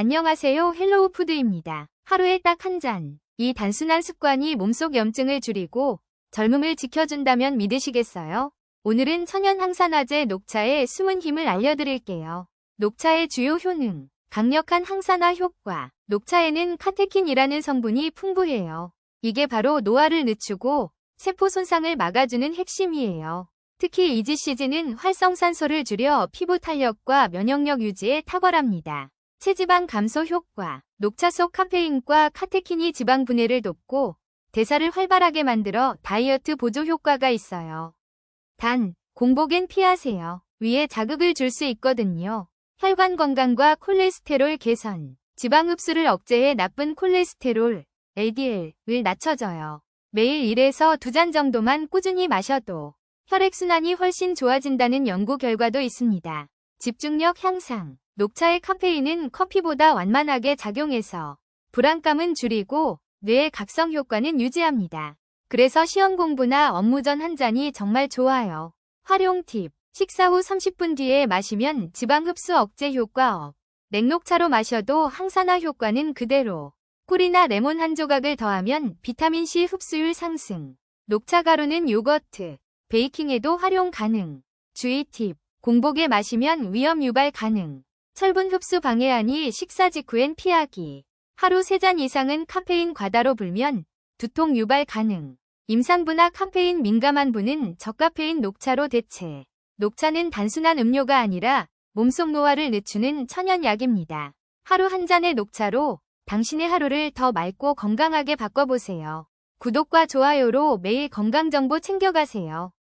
안녕하세요. 헬로우 푸드입니다. 하루에 딱 한 잔. 이 단순한 습관이 몸속 염증을 줄이고 젊음을 지켜준다면 믿으시겠어요? 오늘은 천연 항산화제 녹차의 숨은 힘을 알려드릴게요. 녹차의 주요 효능. 강력한 항산화 효과. 녹차에는 카테킨이라는 성분이 풍부해요. 이게 바로 노화를 늦추고 세포 손상을 막아주는 핵심이에요. 특히 이지시즈는 활성산소를 줄여 피부 탄력과 면역력 유지에 탁월합니다. 체지방 감소 효과. 녹차 속 카페인과 카테킨이 지방 분해를 돕고 대사를 활발하게 만들어 다이어트 보조 효과가 있어요. 단, 공복엔 피하세요. 위에 자극을 줄 수 있거든요. 혈관 건강과 콜레스테롤 개선. 지방 흡수를 억제해 나쁜 콜레스테롤, LDL을 낮춰줘요. 매일 1에서 2잔 정도만 꾸준히 마셔도 혈액순환이 훨씬 좋아진다는 연구 결과도 있습니다. 집중력 향상. 녹차의 카페인은 커피보다 완만하게 작용해서 불안감은 줄이고 뇌의 각성 효과는 유지합니다. 그래서 시험 공부나 업무 전 한 잔이 정말 좋아요. 활용 팁. 식사 후 30분 뒤에 마시면 지방 흡수 억제 효과 업. 냉녹차로 마셔도 항산화 효과는 그대로. 꿀이나 레몬 한 조각을 더하면 비타민C 흡수율 상승. 녹차 가루는 요거트, 베이킹에도 활용 가능. 주의 팁. 공복에 마시면 위험 유발 가능. 철분 흡수 방해하니 식사 직후엔 피하기. 하루 3잔 이상은 카페인 과다로 불면 두통 유발 가능. 임산부나 카페인 민감한 분은 저카페인 녹차로 대체. 녹차는 단순한 음료가 아니라 몸속 노화를 늦추는 천연약입니다. 하루 한 잔의 녹차로 당신의 하루를 더 맑고 건강하게 바꿔보세요. 구독과 좋아요로 매일 건강정보 챙겨가세요.